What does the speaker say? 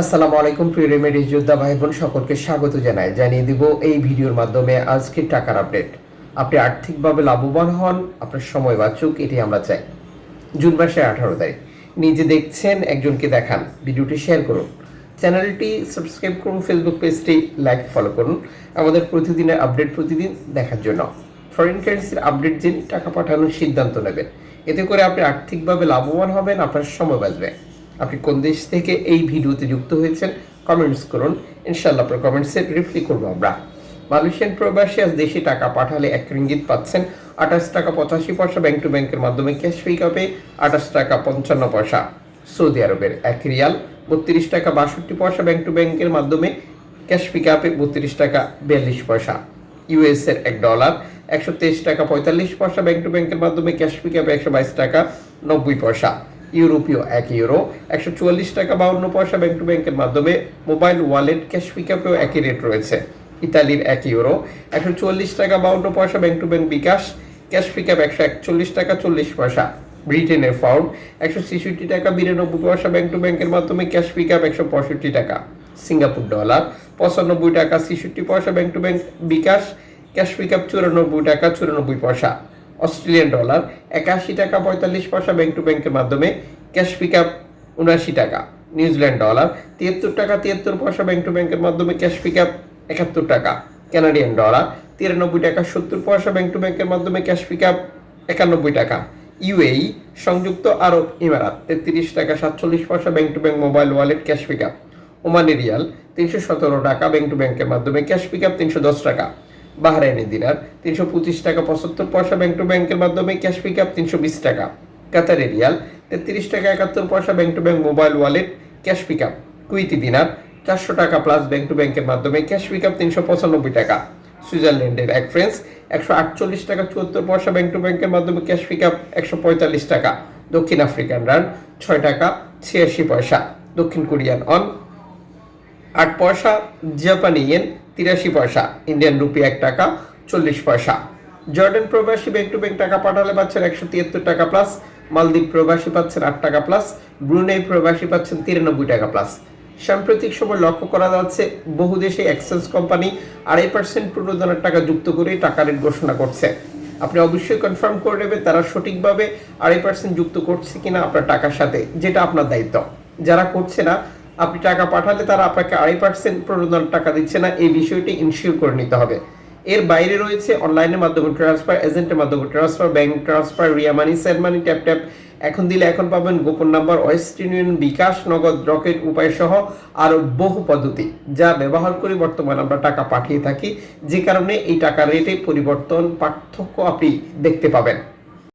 আসসালামু আলাইকুম, প্রিয় রেমেডিস যোদ্ধা ভাই বোন সকলকে স্বাগত জানাই। জানিয়ে দিব এই ভিডিওর মাধ্যমে আজকের টাকার আপডেট। আপনি আর্থিকভাবে লাভবান হন, আপনার সময় বাঁচুক এটি আমরা চাই। জুন মাসের আঠারো তারিখ। নিজে দেখছেন, একজনকে দেখান, ভিডিওটি শেয়ার করুন। চ্যানেলটি সাবস্ক্রাইব করুন, ফেসবুক পেজটি লাইক, ফলো করুন। আমাদের প্রতিদিনের আপডেট প্রতিদিন দেখার জন্য। ফরেন কারেন্সির আপডেট জেনে টাকা পাঠানোর সিদ্ধান্ত নেবেন। এতে করে আপনি আর্থিকভাবে লাভবান হবেন, আপনার সময় বাঁচবে। আপনি কোন দেশ থেকে এই ভিডিওতে যুক্ত হয়েছেন কমেন্টস করুন। ইনশাল্লাহ আপনার কমেন্টসে রিপ্লাই করব আমরা। মালয়েশিয়ান প্রবাসী আজ দেশে টাকা পাঠালে এক রিঙ্গিত পাচ্ছেন। আঠাশ টাকা পঁচাশি পয়সা ব্যাংক টু ব্যাংকের মাধ্যমে ক্যাশ পিকআপে আঠাশ টাকা পঞ্চান্ন পয়সা। সৌদি আরবের এক রিয়াল, বত্রিশ টাকা বাষট্টি পয়সা ব্যাংক টু ব্যাংকের মাধ্যমে ক্যাশ পিকআপে বত্রিশ টাকা বিয়াল্লিশ পয়সা। ইউএস এর এক ডলার একশো তেইশ টাকা পঁয়তাল্লিশ পয়সা ব্যাংক টু ব্যাংকের মাধ্যমে ক্যাশ পিকআপে একশো বাইশ টাকা নব্বই পয়সা। ইউরোপীয় এক ইউরো, একশো চুয়াল্লিশ টাকা বাউন্ন পয়সা ব্যাংক টু ব্যাংকের মাধ্যমে মোবাইল ওয়ালেট ক্যাশ পিকআপেও একই রেট রয়েছে। ইতালির এক ইউরো, একশো চুয়াল্লিশ টাকা বাউন্ন পয়সা bank to bank bKash cash pickup একশো একচল্লিশ টাকা চল্লিশ পয়সা। ব্রিটেনের ফাউন্ড একশো ছেষট্টি টাকা বিরানব্বই পয়সা ব্যাংক টু ব্যাংকের মাধ্যমে ক্যাশ পিকআপ একশো পঁয়ষট্টি টাকা। সিঙ্গাপুর ডলার পঁচানব্বই টাকা ছেষট্টি পয়সা bank to bank bKash cash pickup চুরানব্বই টাকা চুরানব্বই পয়সা। অস্ট্রেলিয়ান ডলার, একাশি টাকা পঁয়তাল্লিশ পয়সা ব্যাংক টু ব্যাংকের মাধ্যমে ক্যাশ পিক আপ উনআশি টাকা নিউজিল্যান্ড ডলার তিয়াত্তর টাকা তিয়াত্তর পয়সা ব্যাংক টু ব্যাংকের মাধ্যমে ক্যাশ পিক আপ একাত্তর টাকা কানাডিয়ান ডলার তিরানব্বই টাকা সত্তর পয়সা ব্যাংক টু ব্যাংকের মাধ্যমে ক্যাশ পিক আপ একানব্বই টাকা ইউএই সংযুক্ত আরব ইমারাত তেত্রিশ টাকা সাতচল্লিশ পয়সা bank to bank mobile wallet cash pickup Omani rial, তিনশো সতেরো টাকা ব্যাংক টু ব্যাংকের মাধ্যমে ক্যাশ পিক আপ তিনশো দশ টাকা। বাহরাইনি দিনার তিনশো পঁচিশ টাকা পঁচাত্তর পয়সা ব্যাংক টু ব্যাংকের মাধ্যমে ক্যাশ পিক আপ তিনশো বিশ টাকা। কাতারি রিয়াল, তেত্রিশ টাকা একাত্তর পয়সা bank to bank mobile wallet cash pick up Kuwaiti dinar, চারশো টাকা প্লাস ব্যাংক টু ব্যাংকের মাধ্যমে ক্যাশ পিক আপ তিনশো পঁচানব্বই টাকা। সুইজারল্যান্ডের এক ফ্রেন্স একশো আটচল্লিশ টাকা চুয়াত্তর পয়সা ব্যাংক টু ব্যাংকের মাধ্যমে ক্যাশ পিকআপ একশো পঁয়তাল্লিশ টাকা। দক্ষিণ আফ্রিকান রান ছয় টাকা ছিয়াশি পয়সা। দক্ষিণ কোরিয়ান অন আট পয়সা, জাপানি ইয়েন তিরাশি পয়সা, ইন্ডিয়ান রুপি এক টাকা, চল্লিশ পয়সা। জর্ডান প্রবাসী ব্যাংক টু ব্যাংক টাকা পাঠালে পাচ্ছেন একশো তিয়াত্তর টাকা প্লাস মালদ্বীপ প্রবাসী পাচ্ছেন আট টাকা প্লাস ব্রুনেই প্রবাসী পাচ্ছেন তিরানব্বই টাকা প্লাস সাম্প্রতিক সময় লক্ষ্য করা যাচ্ছে, বহু দেশে এক্সচেঞ্জ কোম্পানি আড়াই পার্সেন্ট প্রণোদনের টাকা যুক্ত করে টাকা রেট ঘোষণা করছে। আপনি অবশ্যই কনফার্ম করে নেবেন তারা সঠিকভাবে আড়াই পার্সেন্ট যুক্ত করছে কিনা আপনার টাকার সাথে, যেটা আপনার দায়িত্ব। যারা করছে না আপনি টাকা পাঠালে তারা আপনাকে আড়াই পার্সেন্ট প্রণোদন টাকা দিচ্ছে না, এই বিষয়টি ইনশিওর করে নিতে হবে। এর বাইরে রয়েছে অনলাইনের মাধ্যমে ট্রান্সফার এজেন্টের মাধ্যমে transfer bank transfer Ria money send money tap tap এখন দিলে এখন পাবেন গোপন নাম্বার ওয়েস্ট ইউনিয়ন বিকাশ, নগদ রকেট উপায় সহ আরও বহু পদ্ধতি, যা ব্যবহার করে বর্তমানে আমরা টাকা পাঠিয়ে থাকি। যে কারণে এই টাকা রেটে পরিবর্তন পার্থক্য আপনি দেখতে পাবেন।